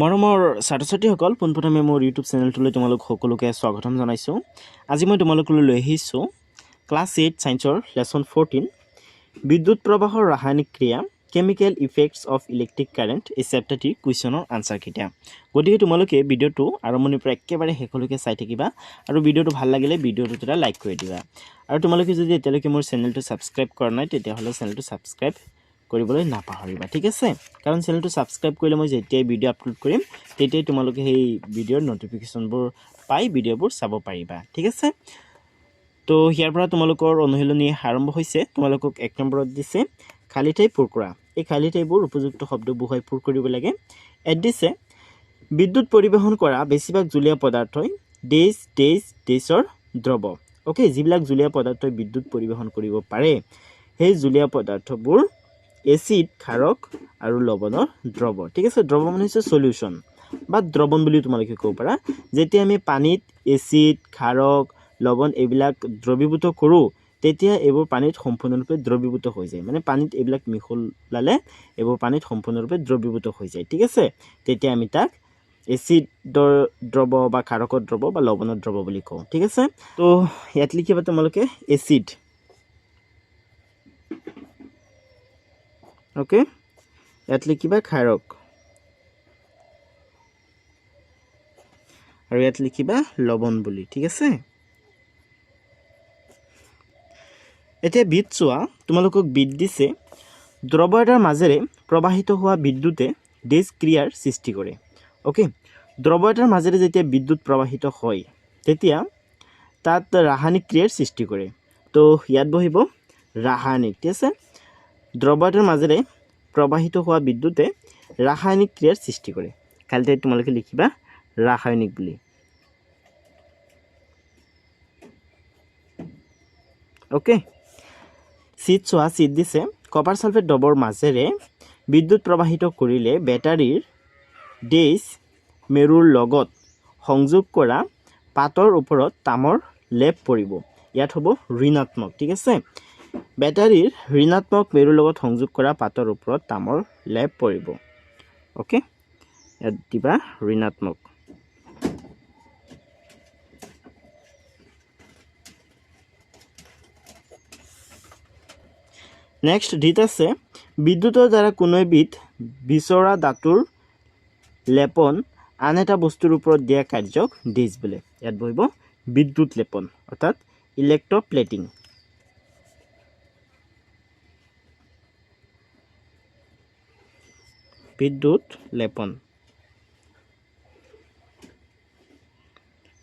মৰমৰ ছাত্ৰ ছাত্ৰীসকল পোনপ্ৰথমে মোৰ ইউটিউব চেনেলটোলৈ তোমালোক সকলোকে স্বাগতম জনাইছোঁ। আজি মই তোমালোকলৈ লৈ আহিছোঁ ক্লাছ এইট ছায়েন্সৰ লেচন ফ'ৰটিন বিদ্যুৎ প্ৰবাহৰ ৰাসায়নিক ক্ৰিয়া chemical effects of electric current এই চেপ্টাৰটিৰ কুৱেশ্যনৰ আনচাৰকেইটা গতিকে তোমালোকে ভিডিঅ'টো আৰম্ভণিৰ পৰা একেবাৰে শেষলৈকে চাই থাকিবা আৰু ভিডিঅ'টো ভালো লাগিলে ভিডিঅ'টোত এটা লাইক কৰি দিবা। আৰু তোমালোকে যদি এতিয়ালৈকে মোৰ চেনেলটো ছাবস্ক্ৰাইব কৰা নাই, তেতিয়াহ'লে চেনেলটো ছাবস্ক্ৰাইব কৰিবলৈ নাপাহৰিবা, ঠিক আছে? কাৰণ চেনেলটো ছাবস্ক্ৰাইব কৰিলে মই যেতিয়াই ভিডিঅ' আপলোড কৰিম, তেতিয়াই তোমালোকে সেই ভিডিঅ'ৰ ন'টিফিকেশ্যনবোৰ পাই ভিডিঅ'বোৰ চাব পাৰিবা, ঠিক আছে? তো ইয়াৰ পৰা তোমালোকৰ অনুশীলনী আৰম্ভ হৈছে, তোমালোকক এক নম্বৰত দিছে, খালী ঠাই পূৰ কৰা। এই খালী ঠাইবোৰ উপযুক্ত শব্দ বহুৱাই পূৰ কৰিব লাগে। এড দিছে, বিদ্যুৎ পৰিৱেশন কৰা বেছিভাগ জুলীয়া পদাৰ্থই ডেইজ ডেইজ ডেইজৰ দ্ৰৱ অ'কে যিবিলাক জুলীয়া পদাৰ্থই বিদ্যুৎ পৰিৱেশন কৰিব পাৰে, সেই জুলীয়া পদাৰ্থবোৰ এচিড ক্ষাৰক আৰু লৱণৰ দ্ৰৱ ঠিক আছে দ্ৰৱ মানে হৈছে চলিউশ্যন বা দ্ৰৱণ বুলিও তোমালোকে ক'ব পাৰা। যেতিয়া আমি পানীত এচিড, ক্ষাৰক লৱণ এইবিলাক দ্ৰৱীভূত কৰোঁ, তেতিয়া এইবোৰ পানীত সম্পূৰ্ণৰূপে দ্ৰৱীভূত হৈ যায়। মানে পানীত এইবিলাক মিহলালে এইবোৰ পানীত সম্পূৰ্ণৰূপে দ্ৰৱীভূত হৈ যায়। ঠিক আছে, তেতিয়া আমি তাক এচিডৰ দ্ৰৱ বা ক্ষাৰকৰ দ্ৰৱ বা লৱণৰ দ্ৰৱ বুলি কওঁ। ঠিক আছে, তো ইয়াত লিখিবা তোমালোকে এচিড। অ'কে ইয়াত লিখিবা ক্ষাৰক আৰু ইয়াত লিখিবা লৱণ বুলি, ঠিক আছে? এতিয়া বিট চোৱা তোমালোকক বিট দিছে, দ্ৰৱ এটাৰ মাজেৰে প্ৰবাহিত হোৱা বিদ্যুতে ডেজ ক্ৰিয়াৰ সৃষ্টি কৰে। অ'কে দ্ৰৱ এটাৰ মাজেৰে যেতিয়া বিদ্যুৎ প্ৰবাহিত হয়, তেতিয়া তাত ৰাসায়নিক ক্ৰিয়াৰ সৃষ্টি কৰে। তো, ইয়াত বহিব ৰাসায়নিক, ঠিক আছে? দ্ৰৱ এটাৰ মাজেৰে প্ৰবাহিত হোৱা বিদ্যুতে ৰাসায়নিক ক্ৰিয়াৰ সৃষ্টি কৰে। কালিতে তোমালোকে লিখিবা ৰাসায়নিক বুলি। অ'কে চিট চোৱা চিট দিছে। কপাৰ ছালফেট দ্ৰৱৰ মাজেৰে বিদ্যুৎ প্ৰবাহিত কৰিলে বেটাৰীৰ ডেইজ মেৰুৰ লগত সংযোগ কৰা পাতৰ ওপৰত তামৰ লেপ পৰিব। ইয়াত হ'ব ঋণাত্মক, ঠিক আছে? বেটাৰীৰ ঋণাত্মক মেৰুৰ লগত সংযোগ কৰা পাতৰ ওপৰত তামৰ লেপ পৰিব। অ'কে? ইয়াত দিবা ঋণাত্মক। নেক্সট ডিত আছে বিদ্যুতৰ দ্বাৰা কোনো এবিধ বিচৰা ধাতুৰ লেপন আন এটা বস্তুৰ ওপৰত দিয়া কাৰ্যক ডিজ বোলে। ইয়াত বহিব বিদ্যুৎ লেপন অৰ্থাৎ ইলেক্ট্ৰপ্লেটিং বিদ্যুৎ লেপন।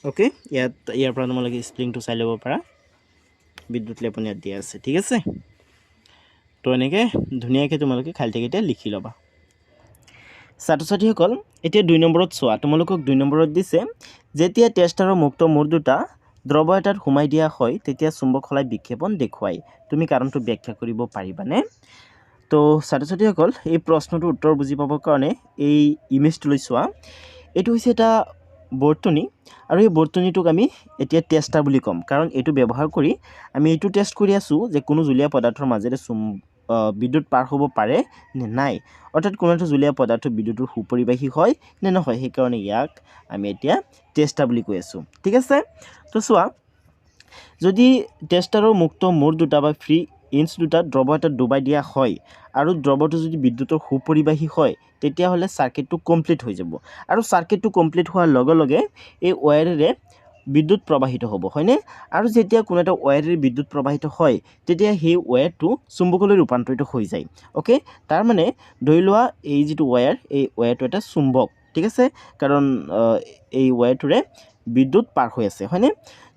অ'কে ইয়াত, ইয়াৰ পৰা তোমালোকে স্প্ৰিংটো চাই ল'ব পাৰা। বিদ্যুৎ লেপন ইয়াত দিয়া আছে, ঠিক আছে? তো এনেকৈ ধুনীয়াকৈ তোমালোকে খালী লিখি ল'বা। ছাত্ৰ ছাত্ৰীসকল এতিয়া দুই নম্বৰত চোৱা। তোমালোকক দুই নম্বৰত দিছে, যেতিয়া টেষ্টাৰৰ মুক্ত মূৰ দুটা দ্ৰৱ এটাত সোমাই দিয়া হয়, তেতিয়া চুম্বক সলাই বিক্ষেপণ দেখুৱায় তুমি কাৰণটো ব্যাখ্যা কৰিব পাৰিবানে? তো ছাত্ৰ ছাত্ৰীসকল এই প্ৰশ্নটোৰ উত্তৰ বুজি পাবৰ কাৰণে এই ইমেজটোলৈ চোৱা। এইটো হৈছে এটা বৰ্তনী আৰু এই বৰ্তনীটোক আমি এতিয়া টেষ্টাৰ বুলি ক'ম। কাৰণ এইটো ব্যৱহাৰ কৰি আমি এইটো টেষ্ট কৰি আছোঁ যে কোনো জুলীয়া পদাৰ্থৰ মাজেৰে চুম বিদ্যুৎ পাৰ হ'ব পাৰে নে নাই। অৰ্থাৎ কোনো এটা জুলীয়া পদাৰ্থ বিদ্যুতৰ সুপৰিবাহী হয় নে নহয় সেইকাৰণে ইয়াক আমি এতিয়া টেষ্টাৰ বুলি কৈ আছোঁ। ঠিক আছে? তো চোৱা যদি টেষ্টাৰৰ মুক্ত মূৰ দুটা বা ফ্ৰী ইঞ্চ দুটা দ্ৰৱ এটাত ডুবাই দিয়া হয় আৰু দ্ৰৱটো যদি বিদ্যুতৰ সুপৰিবাহী হয় তেতিয়াহ'লে চাৰ্কিটটো কমপ্লিট হৈ যাব। আৰু চাৰ্কিটটো কমপ্লিট হোৱাৰ লগে লগে এই ৱায়াৰেৰে বিদ্যুৎ প্ৰবাহিত হ'ব হয়নে? আৰু যেতিয়া কোনো এটা ৱায়াৰেৰে বিদ্যুৎ প্ৰবাহিত হয় তেতিয়া সেই ৱায়াৰটো চুম্বকলৈ ৰূপান্তৰিত হৈ যায় অ'কে তাৰমানে ধৰি লোৱা এই যিটো ৱায়াৰ এই ৱায়াৰটো এটা চুম্বক ঠিক আছে? কাৰণ এই ৱায়াৰটোৰে বিদ্যুৎ পাৰ হৈ আছে হয়নে?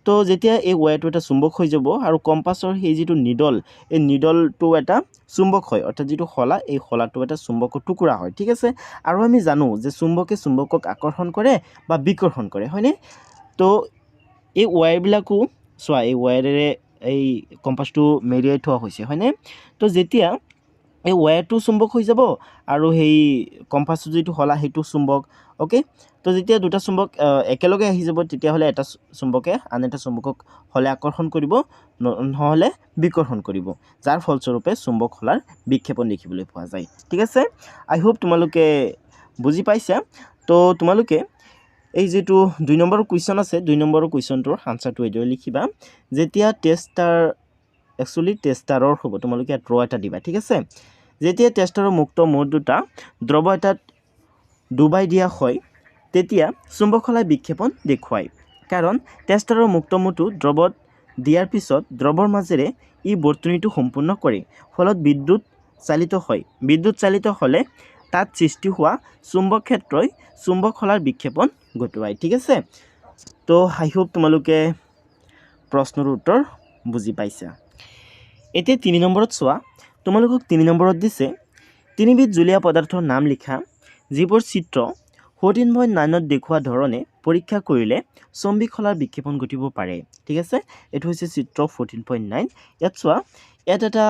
তো যেতিয়া এই ৱায়াৰটো এটা চুম্বক হৈ যাব আৰু কম্পাছৰ সেই যিটো নিডল এই নিডলটো এটা চুম্বক হয় অৰ্থাৎ যিটো শলা এই শলাটো এটা চুম্বকৰ টুকুৰা হয় ঠিক আছে? আৰু আমি জানো যে চুম্বকে চুম্বকক আকৰ্ষণ কৰে বা বিকৰ্ষণ কৰে হয়নে? তো এই ৱায়াৰবিলাকো চোৱা এই ৱায়াৰেৰে এই কম্পাছটো মেৰিয়াই থোৱা হৈছে হয়নে? তো যেতিয়া এই ৱায়াৰটো চুম্বক হৈ যাব আৰু সেই কম্পাছটো যিটো শলা সেইটো চুম্বক অ'কে? তো যেতিয়া দুটা চুম্বক একেলগে আহি যাব, তেতিয়াহ'লে এটা চুম্বকে আন এটা চুম্বকক হ'লে আকৰ্ষণ কৰিব নহ'লে বিকৰ্ষণ কৰিব। যাৰ ফলস্বৰূপে চুম্বক শলাৰ বিক্ষেপণ দেখিবলৈ পোৱা যায়। ঠিক আছে? আই হোপ তোমালোকে বুজি পাইছা। তো তোমালোকে এই যিটো দুই নম্বৰৰ কুৱেশ্যন আছে, দুই নম্বৰৰ কুৱেশ্যনটোৰ আনচাৰটো এইদৰে লিখিবা। যেতিয়া টেষ্টাৰ একচুৱেলি টেষ্টাৰৰ হ'ব, তোমালোকে ইয়াত ৰ এটা দিবা, ঠিক আছে? যেতিয়া টেষ্টাৰৰ মুক্ত মূৰ দুটা দ্ৰৱ এটাত ডুবাই দিয়া হয় তেতিয়া চুম্বকশলাই বিক্ষেপণ দেখুৱায়। কাৰণ টেষ্টাৰৰ মুক্ত মূৰটো দ্ৰৱত দিয়াৰ পিছত দ্ৰৱৰ মাজেৰে ই বৰ্তনীটো সম্পূৰ্ণ কৰে, ফলত বিদ্যুৎ চালিত হয়। বিদ্যুৎ চালিত হ'লে তাত সৃষ্টি হোৱা চুম্বক ক্ষেত্ৰই চুম্বক শলাৰ বিক্ষেপণ ঘটোৱায়, ঠিক আছে? তো, আই তোমালোকে প্ৰশ্নৰ উত্তৰ বুজি পাইছা। এতিয়া তিনি নম্বৰত চোৱা। তোমালোকক তিনি নম্বৰত দিছে, তিনিবিধ জুলীয়া পদাৰ্থৰ নাম লিখা, যিবোৰ চিত্ৰ ফ'ৰ্টিন পইণ্ট নাইনত দেখুওৱা ধৰণে পৰীক্ষা কৰিলে চম্বিক শলাৰ বিক্ষেপণ ঘটিব পাৰে। ঠিক আছে? এইটো হৈছে চিত্ৰ ফ'ৰ্টিন পইণ্ট নাইন ইয়াত চোৱা ইয়াত এটা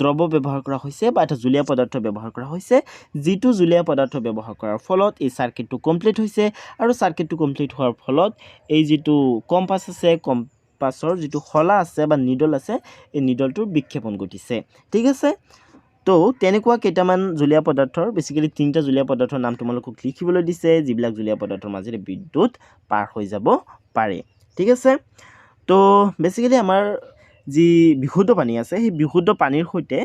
দ্ৰৱ ব্যৱহাৰ কৰা হৈছে বা এটা জুলীয়া পদাৰ্থ ব্যৱহাৰ কৰা হৈছে। যিটো জুলীয়া পদাৰ্থ ব্যৱহাৰ কৰাৰ ফলত এই চাৰ্কিটটো কমপ্লিট হৈছে আৰু চাৰ্কিটটো কমপ্লিট হোৱাৰ ফলত এই যিটো কম্পাছ আছে কম্পাছৰ যিটো শলা আছে বা নিডল আছে এই নিডলটোৰ বিক্ষেপণ ঘটিছে। ঠিক আছে? তো তেনেকুৱা কেইটামান জুলীয়া পদাৰ্থৰ বেছিকেলি তিনিটা জুলীয়া পদাৰ্থৰ নাম তোমালোকক লিখিবলৈ দিছে যিবিলাক জুলীয়া পদাৰ্থৰ মাজেৰে বিদ্যুৎ পাৰ হৈ যাব পাৰে। ঠিক আছে? তো বেছিকেলি আমাৰ যি বিশুদ্ধ পানী আছে সেই বিশুদ্ধ পানীৰ সৈতে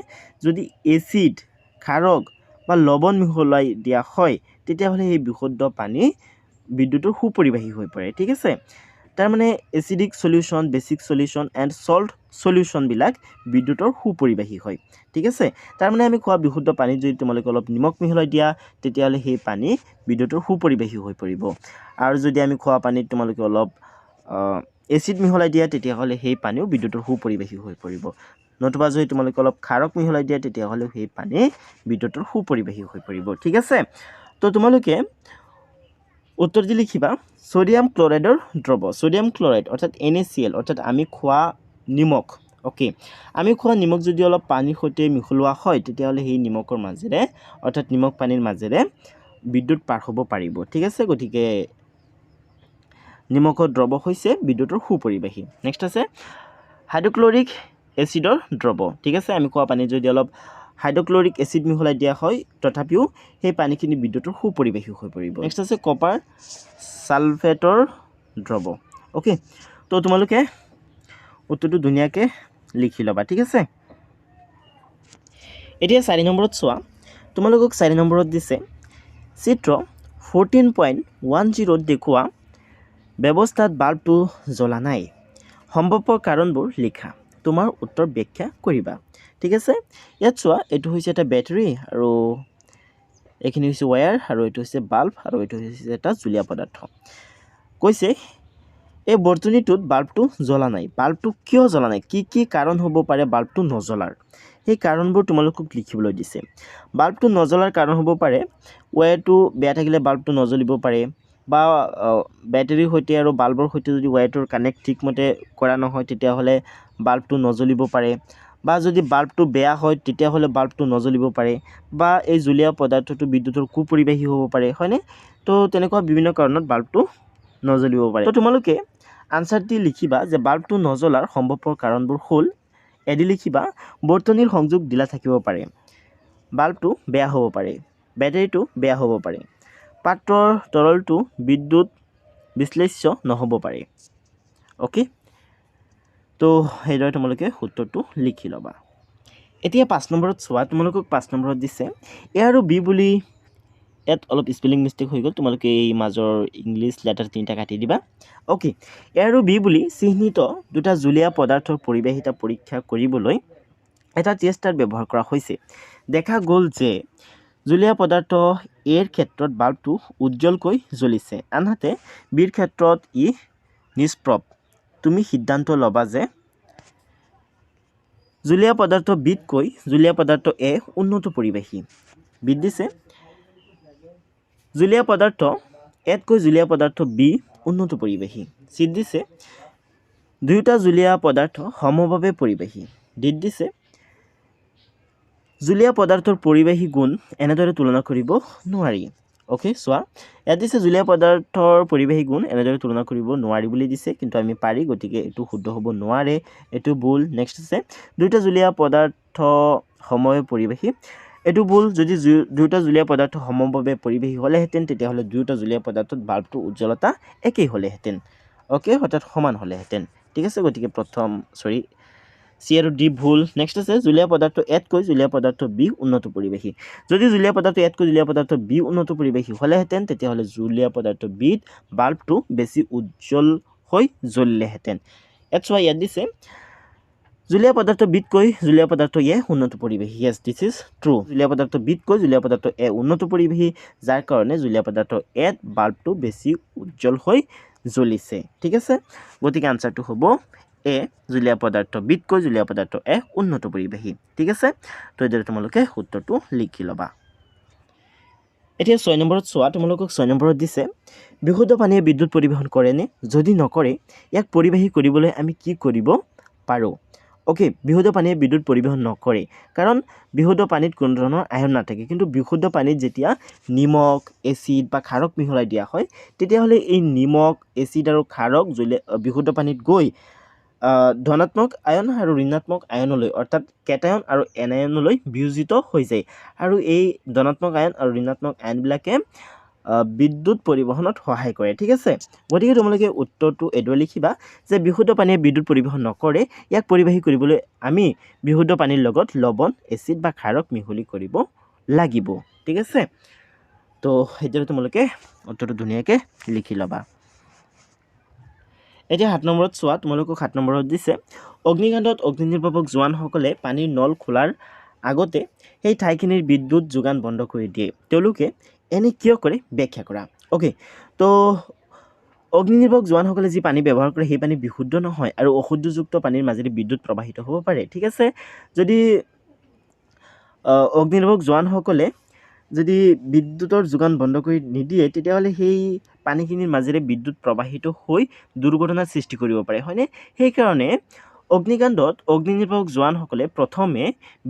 যদি এচিড ক্ষাৰক বা লৱণ মিহলাই দিয়া হয় তেতিয়াহ'লে সেই বিশুদ্ধ পানী বিদ্যুতৰ সুপৰিবাহী হৈ পৰে। ঠিক আছে? তাৰমানে acidic solution basic solution and salt চলিউশ্যনবিলাক বিদ্যুতৰ সুপৰিবাহী হয়। ঠিক আছে? তাৰমানে আমি খোৱা বিশুদ্ধ পানীত যদি তোমালোকে অলপ নিমখ মিহলাই দিয়া তেতিয়াহ'লে সেই পানী বিদ্যুতৰ সুপৰিবাহী হৈ পৰিব। আৰু যদি আমি খোৱা পানীত তোমালোকে অলপ এচিড মিহলাই দিয়া তেতিয়াহ'লে সেই পানীও বিদ্যুতৰ সুপৰিবাহী হৈ পৰিব। নতুবা যদি তোমালোকে অলপ খাৰক মিহলাই দিয়া তেতিয়াহ'লে সেই পানী বিদ্যুতৰ সুপৰিবাহী হৈ পৰিব। ঠিক আছে? তো তোমালোকে উত্তৰ দি লিখিবা ছ'ডিয়াম ক্লৰাইডৰ দ্ৰৱ ছ'ডিয়াম ক্লৰাইড অৰ্থাৎ এন এ চি এল অৰ্থাৎ আমি খোৱা নিমখ অ'কে আমি খোৱা নিমখ যদি অলপ পানীৰ সৈতে মিহলোৱা হয় তেতিয়াহ'লে সেই নিমখৰ মাজেৰে অৰ্থাৎ নিমখ পানীৰ মাজেৰে বিদ্যুৎ পাৰ হ'ব পাৰিব ঠিক আছে? গতিকে নিমখৰ দ্ৰৱ হৈছে বিদ্যুতৰ সুপৰিবাহী। নেক্সট আছে হাইড্ৰক্লৰিক এচিডৰ দ্ৰৱ ঠিক আছে? আমি খোৱা পানীত যদি অলপ হাইড্ৰক্লৰিক এচিড মিহলাই দিয়া হয় তথাপিও সেই পানীখিনি বিদ্যুতৰ সুপৰিবাহী হৈ পৰিব। নেক্সট আছে কপাৰ ছালফেটৰ দ্ৰৱ। অ'কে তো তোমালোকে উত্তৰটো ধুনীয়াকৈ লিখি ল'বা ঠিক আছে? এতিয়া চাৰি নম্বৰত চোৱা। তোমালোকক চাৰি নম্বৰত দিছে চিত্ৰ ফ'ৰটিন পইণ্ট ওৱান জিৰ'ত দেখুওৱা ব্যৱস্থাত বাল্বটো জ্বলা নাই। সম্ভৱপৰ কাৰণবোৰ লিখা। তোমাৰ উত্তৰ ব্যাখ্যা কৰিবা। ঠিক আছে? ইয়াত চোৱা, এইটো হৈছে এটা বেটাৰী আৰু এইখিনি হৈছে ৱায়াৰ আৰু এইটো হৈছে বাল্ব আৰু এইটো হৈছে এটা জুলীয়া পদাৰ্থ। কৈছে, এই বৰ্তনীটোত বাল্বটো জ্বলা নাই। বাল্বটো কিয় জ্বলা নাই? কি কি কাৰণ হ'ব পাৰে বাল্বটো নজ্বলাৰ? সেই কাৰণবোৰ তোমালোকক লিখিবলৈ দিছে। বাল্বটো নজ্বলাৰ কাৰণ হ'ব পাৰে ৱায়াৰটো বেয়া থাকিলে বাল্বটো নজ্বলিব পাৰে, বা বেটেৰীৰ সৈতে আৰু বাল্বৰ সৈতে যদি ৱায়াৰটোৰ কানেক্ট ঠিকমতে কৰা নহয়, তেতিয়াহ'লে বাল্বটো নজ্বলিব পাৰে বা যদি বাল্বটো বেয়া হয় তেতিয়াহ'লে বাল্বটো নজ্বলিব পাৰে বা এই জুলীয়া পদাৰ্থটো বিদ্যুতৰ কুপৰিবাহী হ'ব পাৰে হয়নে? তো তেনেকুৱা বিভিন্ন কাৰণত বাল্বটো নজ্বলিব পাৰে। তো তোমালোকে আনচাৰ দি লিখিবা যে বাল্বটো নজ্বলাৰ সম্ভৱপৰ কাৰণবোৰ হ'ল এদি লিখিবা বৰ্তনীৰ সংযোগ ঢিলা থাকিব পাৰে বাল্বটো বেয়া হ'ব পাৰে বেটাৰীটো বেয়া হ'ব পাৰে পাত্ৰৰ তৰলটো বিদ্যুৎ বিশ্লেষ্য নহ'ব পাৰে। অ'কে? তো সেইদৰে তোমালোকে সূত্ৰটো লিখি ল'বা। এতিয়া পাঁচ নম্বৰত চোৱা তোমালোকক পাঁচ নম্বৰত দিছে এ আৰু বি বুলি ইয়াত অলপ স্পেলিং মিষ্টেক হৈ গ'ল তোমালোকে এই মাজৰ ইংলিছ লেটাৰ তিনিটা কাটি দিবা। অ'কে এ আৰু বি বুলি চিহ্নিত দুটা জুলীয়া পদাৰ্থৰ পৰিবাহিতা পৰীক্ষা কৰিবলৈ এটা টেষ্টাৰ ব্যৱহাৰ কৰা হৈছে। দেখা গ'ল যে জুলীয়া পদাৰ্থ এৰ ক্ষেত্ৰত বাল্বটো উজ্জ্বলকৈ জ্বলিছে আনহাতে বিৰ ক্ষেত্ৰত ই নিষ্প্ৰভ। তুমি সিদ্ধান্ত ল'বা যে জুলীয়া পদাৰ্থ বিতকৈ জুলীয়া পদাৰ্থ এ উন্নত পৰিৱেশী। বিদ দিছে, জুলীয়া পদাৰ্থ এতকৈ জুলীয়া পদাৰ্থ বি উন্নত পৰিৱেশী। চিট দিছে, দুয়োটা জুলীয়া পদাৰ্থ সমভাৱে পৰিৱেশী। ডিত দিছে, জুলীয়া পদাৰ্থৰ পৰিৱেশী গুণ এনেদৰে তুলনা কৰিব নোৱাৰি। অ'কে চোৱা। ইয়াত দিছে জুলীয়া পদাৰ্থৰ পৰিৱেশী গুণ এনেদৰে তুলনা কৰিব নোৱাৰি বুলি দিছে কিন্তু আমি পাৰি গতিকে এইটো শুদ্ধ হ'ব নোৱাৰে এইটো ভুল। নেক্সট আছে দুয়োটা জুলীয়া পদাৰ্থ সময় পৰিৱেশী। এইটো ভুল যদি দুয়োটা জুলীয়া পদাৰ্থ সমভাৱে পৰিৱেশী হ'লেহেঁতেন তেতিয়াহ'লে দুয়োটা জুলীয়া পদাৰ্থত বাল্বটোৰ উজ্জ্বলতা একেই হ'লেহেঁতেন। অ'কে অৰ্থাৎ সমান হ'লেহেঁতেন। ঠিক আছে গতিকে প্ৰথম চৰি চি আৰু ডি ভুল নেক্সট আছে জুলীয়া পদাৰ্থ এতকৈ জুলীয়া পদাৰ্থ বি উন্নত পৰিৱেশী যদি জুলীয়া পদাৰ্থ এতকৈ জুলীয়া পদাৰ্থ বি উন্নত পৰিৱেশী হ'লেহেঁতেন তেতিয়াহ'লে জুলীয়া পদাৰ্থ বিত বাল্বটো বেছি উজ্জ্বল হৈ জ্বলিলেহেঁতেন ইয়াত চোৱা ইয়াত দিছে জুলীয়া পদাৰ্থ বিতকৈ জুলীয়া পদাৰ্থ এ উন্নত পৰিৱেশী য়েছ দিছ ইজ ট্ৰু জুলীয়া পদাৰ্থ বিতকৈ জুলীয়া পদাৰ্থ এ উন্নত পৰিৱেশী যাৰ কাৰণে জুলীয়া পদাৰ্থ এত বাল্বটো বেছি উজ্জ্বল হৈ জ্বলিছে ঠিক আছে গতিকে আনচাৰটো হ'ব এ জুলীয়া পদাৰ্থ বিতকৈ জুলীয়া পদাৰ্থ এ উন্নত পৰিৱেশী। ঠিক আছে? তো এইদৰে তোমালোকে উত্তৰটো লিখি ল'বা। এতিয়া ছয় নম্বৰত চোৱা তোমালোকক ছয় নম্বৰত দিছে বিশুদ্ধ পানীয়ে বিদ্যুৎ পৰিৱেশন কৰেনে যদি নকৰে ইয়াক পৰিবাহী কৰিবলৈ আমি কি কৰিব পাৰোঁ? অ'কে বিশুদ্ধ পানীয়ে বিদ্যুৎ পৰিৱেশন নকৰে কাৰণ বিশুদ্ধ পানীত কোনো ধৰণৰ আয়ন নাথাকে। কিন্তু বিশুদ্ধ পানীত যেতিয়া নিমখ এচিড বা খাৰক মিহলাই দিয়া হয় তেতিয়াহ'লে এই নিমখ এচিড আৰু খাৰক জুলীয়া বিশুদ্ধ পানীত গৈ ধনাত্মক আয়ন আৰু ঋণাত্মক আয়নলৈ অৰ্থাৎ কেটায়ন আৰু এনায়নলৈ বিয়োজিত হৈ যায়। আৰু এই ধনাত্মক আয়ন আৰু ঋণাত্মক আয়নবিলাকে বিদ্যুৎ পৰিবহণত সহায় কৰে ঠিক আছে? গতিকে তোমালোকে উত্তৰটো এইদৰে লিখিবা যে বিশুদ্ধ পানীয়ে বিদ্যুৎ পৰিবহণ নকৰে ইয়াক পৰিবাহী কৰিবলৈ আমি বিশুদ্ধ পানীৰ লগত লৱণ এচিড বা খাৰক মিহলি কৰিব লাগিব ঠিক আছে? তো সেইদৰে তোমালোকে উত্তৰটো ধুনীয়াকৈ লিখি ল'বা। এতিয়া সাত নম্বৰত চোৱা তোমালোকক সাত নম্বৰত দিছে অগ্নিকাণ্ডত অগ্নি নিৰ্বাপক জোৱানসকলে পানীৰ নল খোলাৰ আগতে সেই ঠাইখিনিৰ বিদ্যুৎ যোগান বন্ধ কৰি দিয়ে। তেওঁলোকে এনে কিয় কৰে? ব্যাখ্যা কৰা। অ'কে তো অগ্নি নিৰ্বাপক জোৱানসকলে যি পানী ব্যৱহাৰ কৰে সেই পানী বিশুদ্ধ নহয় আৰু অশুদ্ধযুক্ত পানীৰ মাজেদি বিদ্যুৎ প্ৰবাহিত হ'ব পাৰে। ঠিক আছে? যদি অগ্নি নিৰ্বাপক জোৱানসকলে যদি বিদ্যুতৰ যোগান বন্ধ কৰি নিদিয়ে, তেতিয়াহ'লে সেই পানীখিনিৰ মাজেৰে বিদ্যুৎ প্ৰবাহিত হৈ দুৰ্ঘটনাৰ সৃষ্টি কৰিব পাৰে, হয়নে? সেইকাৰণে অগ্নিকাণ্ডত অগ্নি নিৰ্বাপক জোৱানসকলে প্ৰথমে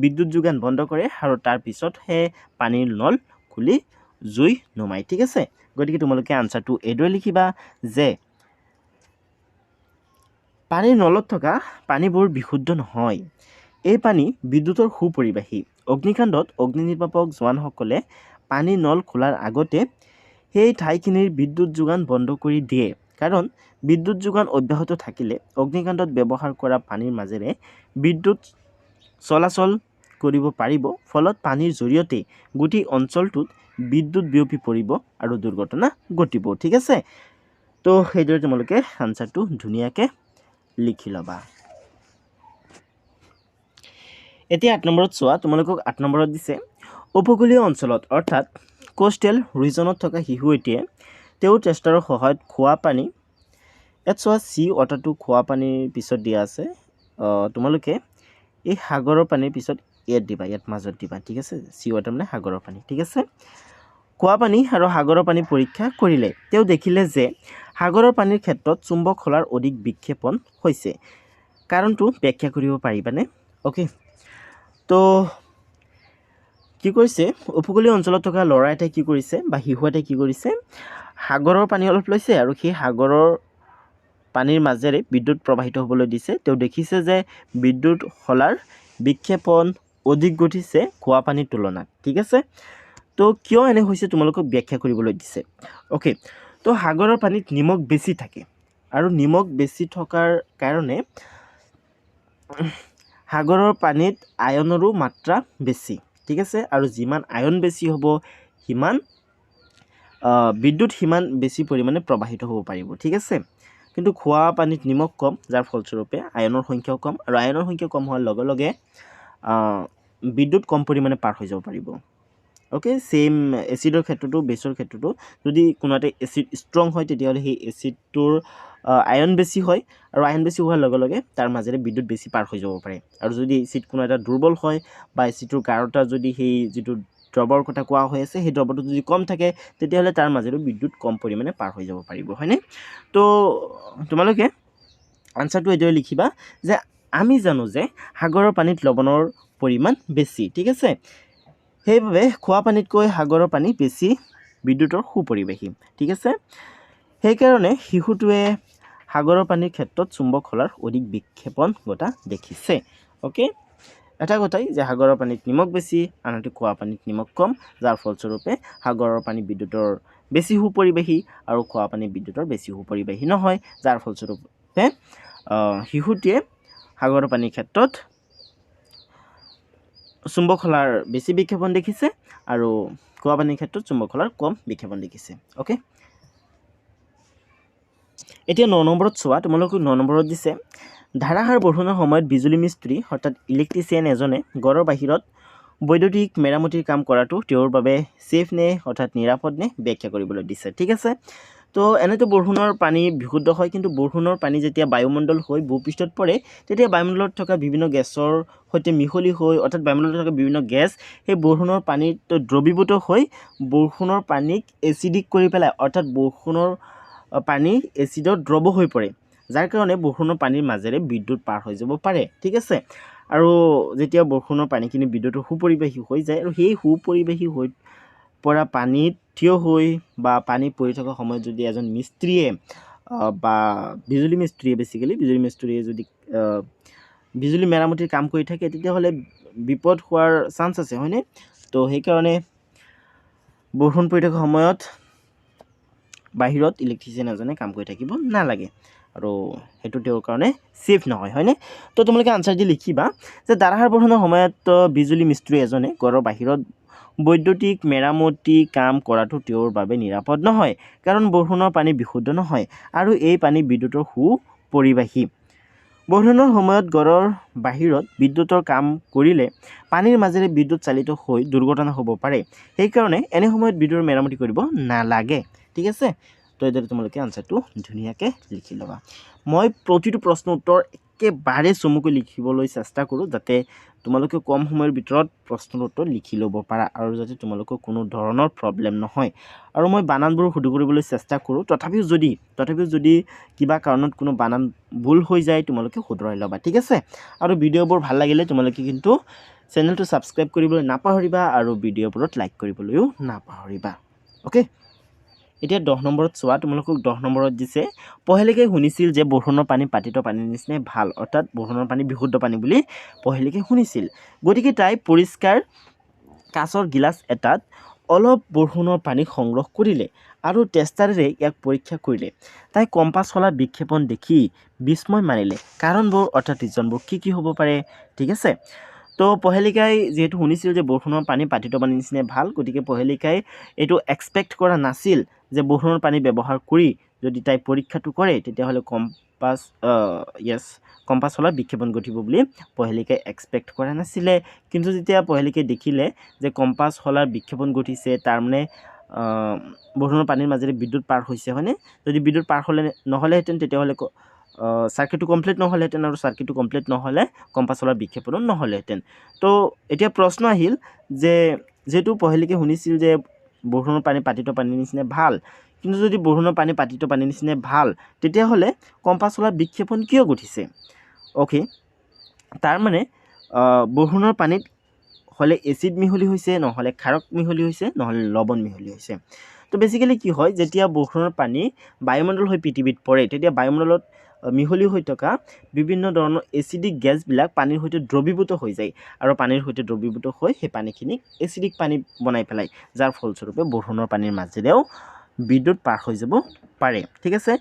বিদ্যুৎ যোগান বন্ধ কৰে আৰু তাৰপিছতহে পানীৰ নল খুলি জুই নুমায়, ঠিক আছে? গতিকে তোমালোকে আনচাৰটো এইদৰে লিখিবা যে পানীৰ নলত থকা পানীবোৰ বিশুদ্ধ নহয়। এই পানী বিদ্যুতৰ সুপৰিবাহী। অগ্নিকাণ্ডত অগ্নি নিৰ্বাপক জোৱানসকলে পানীৰ নল খোলাৰ আগতে সেই ঠাইখিনিৰ বিদ্যুৎ যোগান বন্ধ কৰি দিয়ে। কাৰণ, বিদ্যুৎ যোগান অব্যাহত থাকিলে অগ্নিকাণ্ডত ব্যৱহাৰ কৰা পানীৰ মাজেৰে বিদ্যুৎ চলাচল কৰিব পাৰিব। ফলত পানীৰ জৰিয়তে গোটেই অঞ্চলটোত বিদ্যুৎ বিয়পি পৰিব আৰু দুৰ্ঘটনা ঘটিব। ঠিক আছে? তো সেইদৰে তোমালোকে আনচাৰটো ধুনীয়াকৈ লিখি ল'বা। এতিয়া আঠ নম্বৰত চোৱা তোমালোকক আঠ নম্বৰত দিছে উপকূলীয় অঞ্চলত অৰ্থাৎ কোষ্টেল ৰিজনত থকা শিশু এটিয়ে তেওঁৰ টেষ্টাৰৰ সহায়ত খোৱা পানী ইয়াত চোৱা চি ৱাটাৰটো খোৱা পানীৰ পিছত দিয়া আছে তোমালোকে এই সাগৰৰ পানীৰ পিছত ইয়াত দিবা ইয়াত মাজত দিবা ঠিক আছে? চি ৱাটাৰ মানে সাগৰৰ পানী ঠিক আছে? খোৱা পানী আৰু সাগৰৰ পানী পৰীক্ষা কৰিলে তেওঁ দেখিলে যে সাগৰৰ পানীৰ ক্ষেত্ৰত চুম্বক শলাৰ অধিক বিক্ষেপণ হৈছে কাৰণটো ব্যাখ্যা কৰিব পাৰিবানে? অ'কে তো কি কৰিছে? উপকূলীয় অঞ্চলত থকা ল'ৰা এটাই কি কৰিছে বা শিশু এটাই কি কৰিছে? সাগৰৰ পানী অলপ লৈছে আৰু সেই সাগৰৰ পানীৰ মাজেৰে বিদ্যুৎ প্ৰবাহিত হ'বলৈ দিছে। তেওঁ দেখিছে যে বিদ্যুৎ শলাৰ বিক্ষেপণ অধিক ঘটিছে খোৱা পানীৰ তুলনাত। ঠিক আছে? তো কিয় এনে হৈছে তোমালোকক ব্যাখ্যা কৰিবলৈ দিছে? অ'কে তো সাগৰৰ পানীত নিমখ বেছি থাকে। আৰু নিমখ বেছি থকাৰ কাৰণে সাগৰৰ পানীত আয়নৰো মাত্ৰা বেছি ঠিক আছে? আৰু যিমান আয়ন বেছি হ'ব সিমান বিদ্যুৎ সিমান বেছি পৰিমাণে প্ৰবাহিত হ'ব পাৰিব ঠিক আছে? কিন্তু খোৱা পানীত নিমখ কম যাৰ ফলস্বৰূপে আয়নৰ সংখ্যাও কম আৰু আয়নৰ সংখ্যা কম হোৱাৰ লগে লগে বিদ্যুৎ কম পৰিমাণে পাৰ হৈ যাব পাৰিব। অ'কে ছেইম এচিডৰ ক্ষেত্ৰতো বেছৰ ক্ষেত্ৰতো যদি কোনো এটা এচিড ষ্ট্ৰং হয় তেতিয়াহ'লে সেই এচিডটোৰ আয়ন বেছি হয় আৰু আয়ন বেছি হোৱাৰ লগে লগে তাৰ মাজেৰে বিদ্যুৎ বেছি পাৰ হৈ যাব পাৰে। আৰু যদি এচিড কোনো এটা দুৰ্বল হয় বা এচিডটোৰ গাঢ়তা যদি সেই যিটো দ্ৰৱৰ কথা কোৱা হৈ আছে সেই দ্ৰৱটো যদি কম থাকে তেতিয়াহ'লে তাৰ মাজেৰেও বিদ্যুৎ কম পৰিমাণে পাৰ হৈ যাব পাৰিব হয়নে? তো তোমালোকে আনচাৰটো এইদৰে লিখিবা যে আমি জানো যে সাগৰৰ পানীত লৱণৰ পৰিমাণ বেছি ঠিক আছে? সেইবাবে খোৱা পানীতকৈ সাগৰৰ পানী বেছি বিদ্যুতৰ সুপৰিৱেশী ঠিক আছে? সেইকাৰণে শিশুটোৱে সাগৰৰ পানীৰ ক্ষেত্ৰত চুম্বক শলাৰ অধিক বিক্ষেপণ ঘটা দেখিছে। অ'কে? এটা কথাই যে সাগৰৰ পানীত নিমখ বেছি আনহাতে খোৱা পানীত নিমখ কম যাৰ ফলস্বৰূপে সাগৰৰ পানী বিদ্যুতৰ বেছি সুপৰিবাহী আৰু খোৱা পানী বিদ্যুতৰ বেছি সুপৰিবাহী নহয় যাৰ ফলস্বৰূপে শিশুটিয়ে সাগৰৰ পানীৰ ক্ষেত্ৰত চুম্বক শলাৰ বেছি বিক্ষেপণ দেখিছে আৰু খোৱা পানীৰ ক্ষেত্ৰত চুম্বক শলাৰ কম বিক্ষেপণ দেখিছে। অ'কে? এতিয়া ন নম্বৰত চোৱা তোমালোকক ন নম্বৰত দিছে ধাৰাসাৰ বৰষুণৰ সময়ত বিজুলী মিস্ত্ৰী অৰ্থাৎ ইলেক্ট্ৰিচিয়ান এজনে ঘৰৰ বাহিৰত বৈদ্যুতিক মেৰামতিৰ কাম কৰাটো তেওঁৰ বাবে ছেফ নে অৰ্থাৎ নিৰাপদ নে ব্যাখ্যা কৰিবলৈ দিছে। ঠিক আছে? তো এনেতো বৰষুণৰ পানী বিশুদ্ধ হয় কিন্তু বৰষুণৰ পানী যেতিয়া বায়ুমণ্ডল হৈ ভূপৃষ্ঠত পৰে তেতিয়া বায়ুমণ্ডলত থকা বিভিন্ন গেছৰ সৈতে মিহলি হৈ অৰ্থাৎ বায়ুমণ্ডলত থকা বিভিন্ন গেছ সেই বৰষুণৰ পানীত দ্ৰৱীভূত হৈ বৰষুণৰ পানীক এচিডিক কৰি পেলাই অৰ্থাৎ বৰষুণৰ পানী এচিডত দ্ৰৱ হৈ পৰে। যাৰ কাৰণে বৰষুণৰ পানীৰ মাজেৰে বিদ্যুৎ পাৰ হৈ যাব পাৰে ঠিক আছে? আৰু যেতিয়া বৰষুণৰ পানীখিনি বিদ্যুতৰ সুপৰিবাহী হৈ যায় আৰু সেই সুপৰিবাহী হৈ পৰা পানীত থিয় হৈ বা পানী পৰি থকা সময়ত যদি এজন মিস্ত্ৰীয়ে বা বিজুলী মিস্ত্ৰীয়ে বেছিকেলি বিজুলী মিস্ত্ৰীয়ে যদি বিজুলী মেৰামতিৰ কাম কৰি থাকে তেতিয়াহ'লে বিপদ হোৱাৰ চান্স আছে হয়নে? তো সেইকাৰণে বৰষুণ পৰি থকা সময়ত বাহিৰত ইলেক্ট্ৰিচিয়ান এজনে কাম কৰি থাকিব নালাগে। আৰু সেইটো তেওঁৰ কাৰণে ছেফ নহয়, হয়নে? তো তোমালোকে আনচাৰ দি লিখিবা যে ধাৰাসাৰ বৰষুণৰ সময়ত বিজুলী মিস্ত্ৰী এজনে ঘৰৰ বাহিৰত বৈদ্যুতিক, মেৰামতি কাম কৰাটো তেওঁৰ বাবে নিৰাপদ নহয়, কাৰণ বৰষুণৰ পানী বিশুদ্ধ নহয় আৰু এই পানী বিদ্যুতৰ সুপৰিবাহী। বৰষুণৰ সময়ত ঘৰৰ বাহিৰত বিদ্যুতৰ কাম কৰিলে পানীৰ মাজেৰে বিদ্যুৎ চালিত হৈ দুৰ্ঘটনা হ'ব পাৰে। সেইকাৰণে এনে সময়ত বিদ্যুতৰ মেৰামতি কৰিব নালাগে। ঠিক আছে? তো এইদৰে তোমালোকে আনচাৰটো ধুনীয়াকৈ লিখি ল'বা। মই প্ৰতিটো প্ৰশ্ন উত্তৰ একেবাৰে চমুকৈ লিখিবলৈ চেষ্টা কৰোঁ যাতে তোমালোকে কম সময়ৰ ভিতৰত প্ৰশ্নৰ উত্তৰ লিখি ল'ব পাৰা আৰু যাতে তোমালোকৰ কোনো ধৰণৰ প্ৰব্লেম নহয়। আৰু মই বানানবোৰ শুদ্ধ কৰিবলৈ চেষ্টা কৰোঁ। তথাপিও যদি তথাপিও যদি কিবা কাৰণত কোনো বানান ভুল হৈ যায় তোমালোকে শুধৰাই ল'বা ঠিক আছে? আৰু ভিডিঅ'বোৰ ভাল লাগিলে তোমালোকে কিন্তু চেনেলটো ছাবস্ক্ৰাইব কৰিবলৈ নাপাহৰিবা আৰু ভিডিঅ'বোৰত লাইক কৰিবলৈও নাপাহৰিবা। অ'কে এতিয়া দহ নম্বৰত চোৱা, তোমালোকক দহ নম্বৰত দিছে, পহেলিকে শুনিছিল যে বৰষুণৰ পানী পাতিত পানীৰ নিচিনাই ভালো, অৰ্থাৎ বৰষুণৰ পানী বিশুদ্ধ পানী বুলি পহেলিকে শুনিছিল। গতিকে তাই পৰিষ্কাৰ কাঁচৰ গিলাচ এটাত অলপ বৰষুণৰ পানী সংগ্ৰহ কৰিলে আৰু টেষ্টাৰেৰে ইয়াক পৰীক্ষা কৰিলে। তাই কম্পাছ শলাৰ বিক্ষেপণ দেখি বিস্ময় মানিলে, কাৰণবোৰ, অৰ্থাৎ ৰিজনবোৰ কি কি হ'ব পাৰে? ঠিক আছে। তো পহেলিকাই যিহেতু শুনিছিল যে বৰষুণৰ পানী পাতিত পানীৰ নিচিনাই ভালো, গতিকে পহেলিকাই এইটো এক্সপেক্ট কৰা নাছিল যে বৰষুণৰ পানী ব্যৱহাৰ কৰি যদি তাই পৰীক্ষাটো কৰে, তেতিয়াহ'লে কম্পাছ য়েছ কম্পাছ শলাত বিক্ষেপণ ঘটিব বুলি পহেলিকাই এক্সপেক্ট কৰা নাছিলে। কিন্তু যেতিয়া পহেলিকে দেখিলে যে কম্পাছ শলাৰ বিক্ষেপণ ঘটিছে তাৰমানে বৰষুণৰ পানীৰ মাজেৰে বিদ্যুৎ পাৰ হৈছে, হয়নে? যদি বিদ্যুৎ পাৰ হ'লে নহ'লেহেঁতেন, তেতিয়াহ'লে চাৰ্কিটটো কমপ্লিট নহ'লেহেঁতেন আৰু চাৰ্কিটটো কমপ্লিট নহ'লে কম্পাছ শলাৰ বিক্ষেপণো নহ'লেহেঁতেন। তো এতিয়া প্ৰশ্ন আহিল যে যিহেতু পহেলিকে শুনিছিল যে বৰষুণৰ পানী পাতিত পানীৰ নিচিনা ভাল কিন্তু যদি বৰষুণৰ পানী পাতিত পানীৰ নিচিনা ভাল তেতিয়াহ'লে কম্পাছ শলাৰ বিক্ষেপণ কিয় ঘটিছে? অ'কে তাৰমানে বৰষুণৰ পানীত হ'লে এচিড মিহলি হৈছে নহ'লে ক্ষাৰক মিহলি হৈছে নহ'লে লৱণ মিহলি হৈছে। তো বেচিকেলি কি হয় যেতিয়া বৰষুণৰ পানী বায়ুমণ্ডল হৈ পৃথিৱীত পৰে তেতিয়া বায়ুমণ্ডলত মিহলি হৈ থকা বিভিন্ন ধৰণৰ এচিডিক গেছবিলাক পানীৰ সৈতে দ্ৰৱীভূত হৈ যায়। আৰু পানীৰ সৈতে দ্ৰৱীভূত হৈ সেই পানীখিনিক এচিডিক পানী বনাই পেলায় যাৰ ফলস্বৰূপে বৰষুণৰ পানীৰ মাজেৰেও বিদ্যুৎ পাৰ হৈ যাব পাৰে। ঠিক আছে?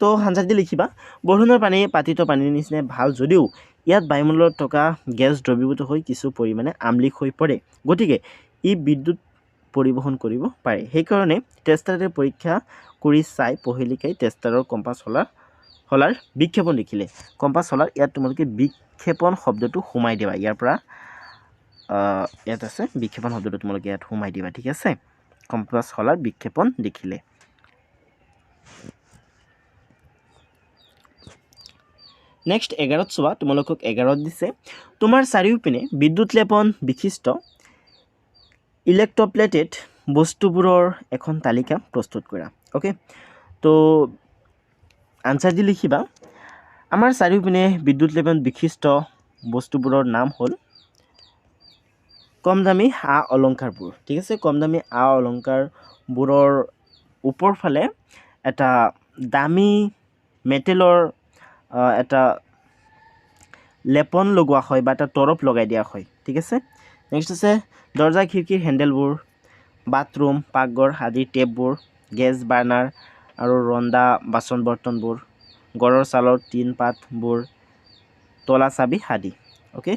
তো দি লিখিবা বৰষুণৰ পানী পাতিত পানীৰ নিচিনাই ভাল যদিও ইয়াত বায়ুমণ্ডলত থকা গেছ দ্ৰৱীভূত হৈ কিছু পৰিমাণে আমলিক হৈ পৰে। গতিকে ই বিদ্যুৎ পৰিবহণ কৰিব পাৰে। সেইকাৰণে টেষ্টাৰে পৰীক্ষা কৰি চাই পহেলিকাই টেষ্টাৰৰ কম্পাছ শলাৰ শলাৰ বিক্ষেপণ লিখিলে কম্পাছ শলাৰ ইয়াত তোমালোকে বিক্ষেপণ শব্দটো সোমাই দিবা। ইয়াৰ পৰা ইয়াত আছে, বিক্ষেপণ শব্দটো তোমালোকে ইয়াত সোমাই দিবা, ঠিক আছে? কম্পাছ শলাৰ বিক্ষেপণ লিখিলে নেক্সট এঘাৰত চোৱা, তোমালোকক এঘাৰত দিছে। তোমাৰ চাৰিওপিনে বিদ্যুৎ লেপন বিশিষ্ট ইলেক্ট্ৰপ্লেটেড বস্তুবোৰৰ এখন তালিকা প্ৰস্তুত কৰা। অ'কে তো আনচাৰ দি লিখিবা। আমাৰ চাৰিওপিনে বিদ্যুৎ লেপন বিশিষ্ট বস্তুবোৰৰ নাম হ'ল কম দামী আ অলংকাৰবোৰ। ঠিক আছে কম দামী আ অলংকাৰবোৰৰ ওপৰ ফালে এটা দামী মেটেলৰ এটা লেপন লগোৱা হয় বা এটা তৰপ লগাই দিয়া হয়। ঠিক আছে? নেক্সট আছে দৰ্জা খিৰিকীৰ হেণ্ডেলবোৰ বাথৰুম পাকঘৰ আদিৰ টেপবোৰ গেছ বাৰ্ণাৰ আৰু ৰন্ধা বাচন বৰ্তনবোৰ, গড়ৰ ছালৰ টিন পাতবোৰ, তলা চাবি আদি অ'কে?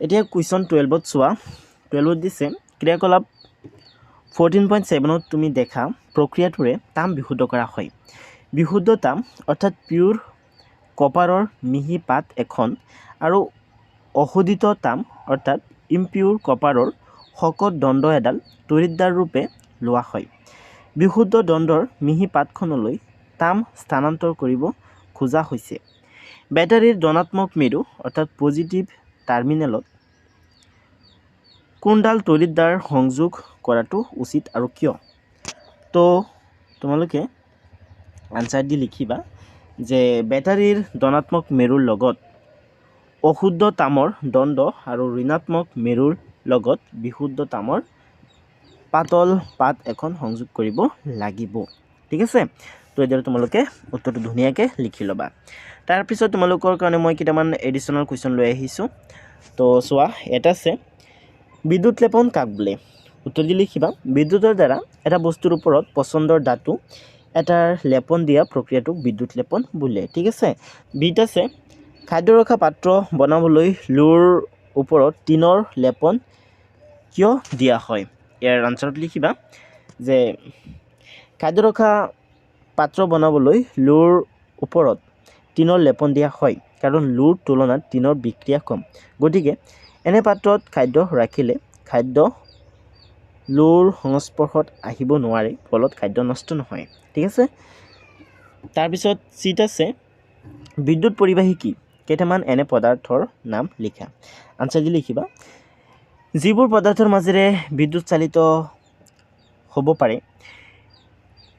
এতিয়া কুৱেশ্যন টুৱেলভত চোৱা, টুৱেলভত দিছে ক্ৰিয়াকলাপ ফ'ৰটিন পইণ্ট ছেভেনত তুমি দেখা প্ৰক্ৰিয়াটোৰে তাম বিশুদ্ধ কৰা হয়। বিশুদ্ধ তাম অৰ্থাৎ পিয়ৰ কপাৰৰ মিহি পাত এখন আৰু অশোধিত তাম অৰ্থাৎ ইমপিয়ৰ কপাৰৰ শকত দণ্ড এডাল তৰিদ্দাৰ ৰূপে লোৱা হয়। বিশুদ্ধ দণ্ডৰ মিহি পাতখনলৈ তাম স্থানান্তৰ কৰিব খোজা হৈছে। বেটাৰীৰ ধনাত্মক মেৰু অৰ্থাৎ পজিটিভ টাৰ্মিনেলত কোনডাল তড়িৎদ্বাৰ সংযোগ কৰাটো উচিত আৰু কিয়? তো তোমালোকে আনচাৰ দি লিখিবা যে বেটাৰীৰ ধনাত্মক মেৰুৰ লগত অশুদ্ধ তামৰ দণ্ড আৰু ঋণাত্মক মেৰুৰ লগত বিশুদ্ধ তামৰ পাতল পাত এখন সংযোগ কৰিব লাগিব। ঠিক আছে? তো এতিয়া তোমালোকে উত্তৰটো ধুনীয়াকৈ লিখি ল'বা। তাৰপিছত তোমালোকৰ কাৰণে মই কেইটামান এডিশ্যনেল কুৱেশ্যন লৈ আহিছোঁ। তো চোৱা, এটা আছে, বিদ্যুৎ লেপন কাক বোলে? উত্তৰ দি লিখিবা, বিদ্যুতৰ দ্বাৰা এটা বস্তুৰ ওপৰত পচন্দৰ ধাতু এটাৰ লেপন দিয়া প্ৰক্ৰিয়াটোক বিদ্যুৎ লেপন বোলে। ঠিক আছে? বিত আছে, খাদ্য ৰখা পাত্ৰ বনাবলৈ লোৰ ওপৰত টিনৰ লেপন কিয় দিয়া হয়? ইয়াৰ আনচাৰত লিখিবা যে খাদ্য ৰখা পাত্ৰ বনাবলৈ লোৰ ওপৰত টিনৰ লেপন দিয়া হয় কাৰণ লোৰ তুলনাত টিনৰ বিক্ৰিয়া কম। গতিকে এনে পাত্ৰত খাদ্য ৰাখিলে খাদ্য লোৰ সংস্পৰ্শত আহিব নোৱাৰে ফলত খাদ্য নষ্ট নহয়। ঠিক আছে? তাৰপিছত চিট আছে বিদ্যুৎ পৰিবাহী কি? কেইটামান এনে পদাৰ্থৰ নাম লিখা। আনচাৰ দি লিখিবা। যিবোৰ পদাৰ্থৰ মাজেৰে বিদ্যুৎ চালিত হ'ব পাৰে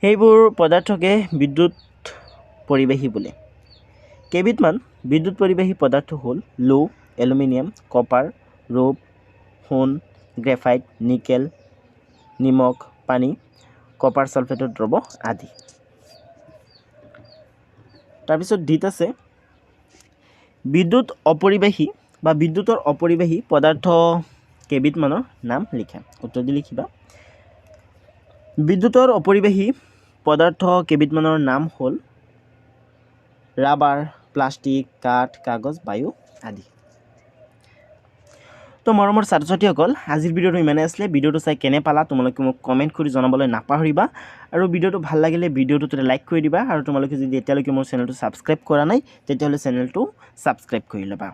সেইবোৰ পদাৰ্থকে বিদ্যুৎ পৰিবাহী বোলে। কেইবিধমান বিদ্যুৎ পৰিবাহী পদাৰ্থ হ'ল লো এলুমিনিয়াম কপাৰ ৰূপ সোণ গ্ৰেফাইট নিকেল নিমখ পানী কপাৰ ছালফেটৰ দ্ৰৱ আদি। তাৰপিছত ডিত আছে বিদ্যুৎ অপৰিবাহী বা বিদ্যুতৰ অপৰিবাহী পদাৰ্থ কেইবিধমানৰ নাম লিখা। উত্তৰ দি লিখিবা। বিদ্যুতৰ অপৰিবাহী পদাৰ্থ কেইবিধমানৰ নাম হ'ল ৰাবাৰ প্লাষ্টিক কাঠ কাগজ বায়ু আদি। তো মৰমৰ ছাত্ৰ ছাত্ৰীসকল আজিৰ ভিডিঅ'টো ইমানেই আছিলে, ভিডিঅ'টো চাই কেনে পালা তোমালোকে মোক কমেণ্ট কৰি জনাবলৈ নাপাহৰিবা। আৰু ভিডিঅ'টো ভালো লাগিলে ভিডিঅ'টো তাতে লাইক কৰি দিবা। আৰু তোমালোকে যদি এতিয়ালৈকে মোৰ চেনেলটো ছাবস্ক্ৰাইব কৰা নাই, তেতিয়াহ'লে চেনেলটো ছাবস্ক্ৰাইব কৰি ল'বা।